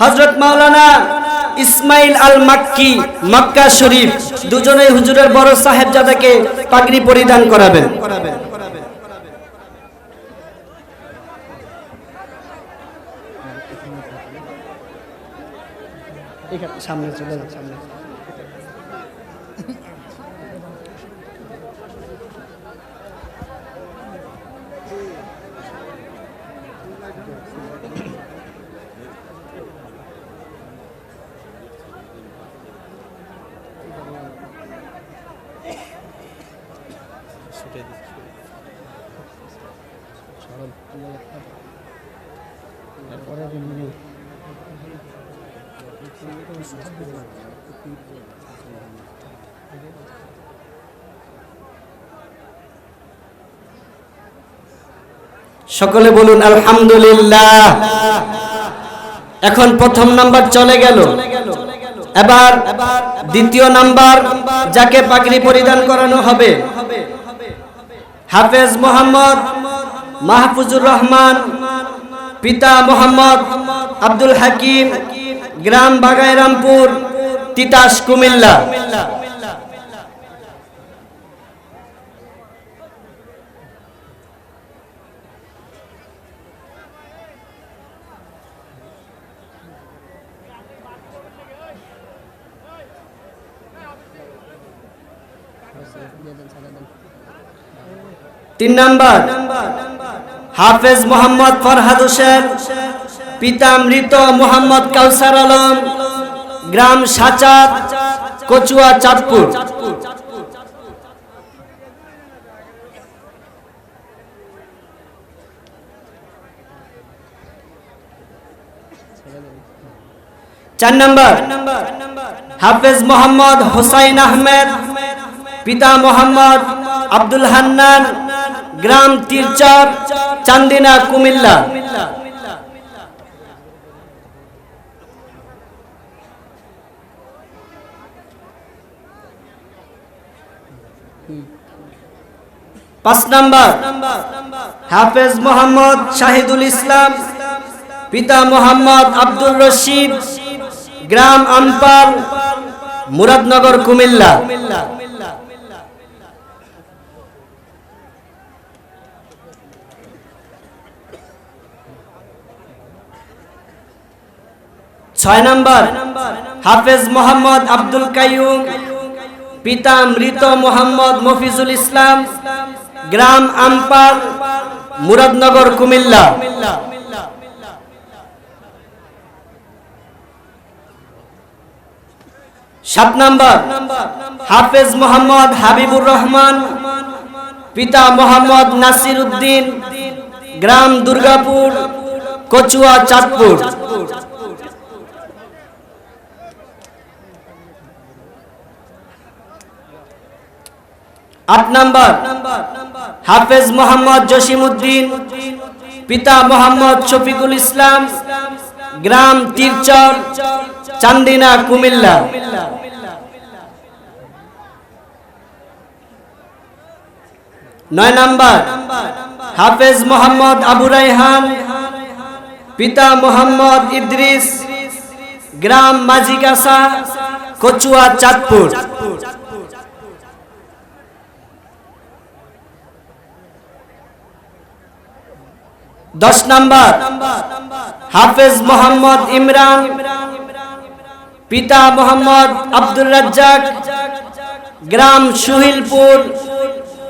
হজরত মাওলানা ইসমাইল আল মাক্কি মক্কা শরীফ দুজনে হুজুরের বড় সাহেবজাদাকে পাগড়ি পরিধান করাবেন সামনে চলে যাচ্ছে সকলে বলুন আলহামদুলিল্লাহ। এখন প্রথম নাম্বার চলে গেল। এবার দ্বিতীয় নাম্বার যাকে পাগড়ি পরিধান করানো হবে। হাফেজ মোহাম্মদ মাহফুজুর রহমান পিতা মোহাম্মদ আব্দুল হাকিম গ্রাম বাগাইরামপুর তিতাস কুমিল্লা। তিন নাম্বার, হাফেজ মোহাম্মদ ফরহাদ হোসেন, পিতা মৃত মোহাম্মদ কাউসার আলম, গ্রাম সাচার কচুয়া চাঁদপুর। চার নাম্বার, হাফেজ মোহাম্মদ হোসাইন আহমেদ, পিতা মোহাম্মদ আব্দুল হান্নান, গ্রাম তিরচর, চান্দিনা, কুমিল্লা। পাঁচ নাম্বার, হাফেজ মোহাম্মদ শাহিদুল ইসলাম, পিতা মোহাম্মদ আব্দুল রশিদ, গ্রাম আমপাল মুরাদনগর, কুমিল্লা। ছয় নম্বর, হাফেজ মোহাম্মদ আব্দুল কাইয়ুম, পিতা মৃত মোহাম্মদ মফিজুল ইসলাম, গ্রাম আমপাল মুরাদনগর, কুমিল্লা। সাত নম্বর, হাফেজ মোহাম্মদ হাবিবুর রহমান, পিতা মোহাম্মদ নাসির উদ্দিন, গ্রাম দুর্গাপুর, কচুয়া চাঁদপুর। আট নাম্বার। হাফেজ মোহাম্মদ জসিম উদ্দিন পিতা মোহাম্মদ শফিকুল ইসলাম, গ্রাম তিরচর চান্দিনা, কুমিল্লা। নয় নাম্বার। হাফেজ মোহাম্মদ আবু রাইহান পিতা মোহাম্মদ ইদ্রিস, গ্রাম মাঝিগাছা কচুয়া চাঁদপুর। দশ নাম্বার। হাফেজ মোহাম্মদ ইমরান, পিতা মোহাম্মদ আব্দুল রাজ্জাক, গ্রাম সুহিলপুর,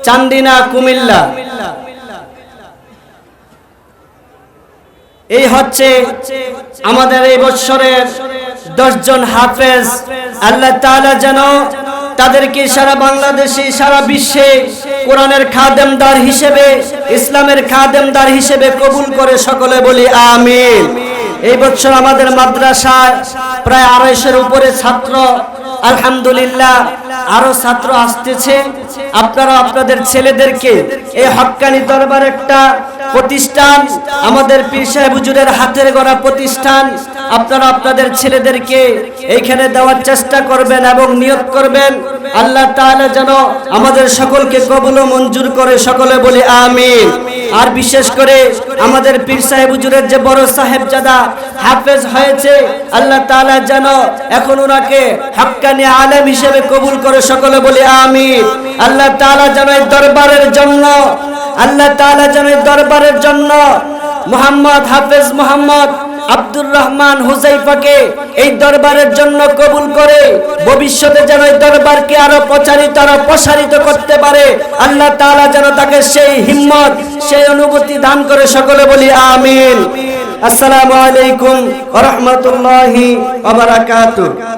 চান্দিনা, কুমিল্লা। এই হচ্ছে আমাদের এই বৎসরের দশজন হাফেজ। আল্লাহ তাআলা যেন তাদেরকে সারা বাংলাদেশে, সারা বিশ্বে কোরআনের খাদেমদার হিসেবে, ইসলামের খাদেমদার হিসেবে কবুল করে সকলে বলি আমিন। এই বছর আমাদের মাদ্রাসায় প্রায় আড়াইশের উপরে ছাত্র আলহামদুলিল্লাহ, আরও ছাত্র আসতেছে। আপনারা আপনাদের ছেলেদেরকে এই হক্কানি দরবার একটা প্রতিষ্ঠান, আমাদের পীর সাহেব হুজুরের হাতের গড়া প্রতিষ্ঠান, আপনারা আপনাদের ছেলেদেরকে এইখানে দেওয়ার চেষ্টা করবেন এবং নিয়ত করবেন। আল্লাহ তাআলা যেন আমাদের সকলকে কবুল মঞ্জুর করে, সকলে বলি আমিন। আর বিশেষ করে আমাদের পীর সাহেব হুজুরের যে বড় সাহেব জাদা হাফেজ হয়েছে, আল্লাহ তাআলা যেন এখন ওনাকে হাক্কানি আলেম হিসেবে কবুল করে সকলে বলি আমিন। আল্লাহ তাআলা যেন দরবারের জন্য, আল্লাহ তাআলা যেন দরবারের জন্য মোহাম্মদ, হাফেজ মোহাম্মদ আব্দুর রহমান হুজাইফাকে এই দরবারের জন্য কবুল করে ভবিষ্যতে যেন এই দরবারকে আরও প্রচারিত, আরও প্রসারিত করতে পারে। আল্লাহ তাআলা যেন তাকে সেই হিম্মত, সেই অনুভূতি দান করে সকলে বলি আমিন। আসসালামু আলাইকুম ওয়া রাহমাতুল্লাহি ওয়া বারাকাতুহু।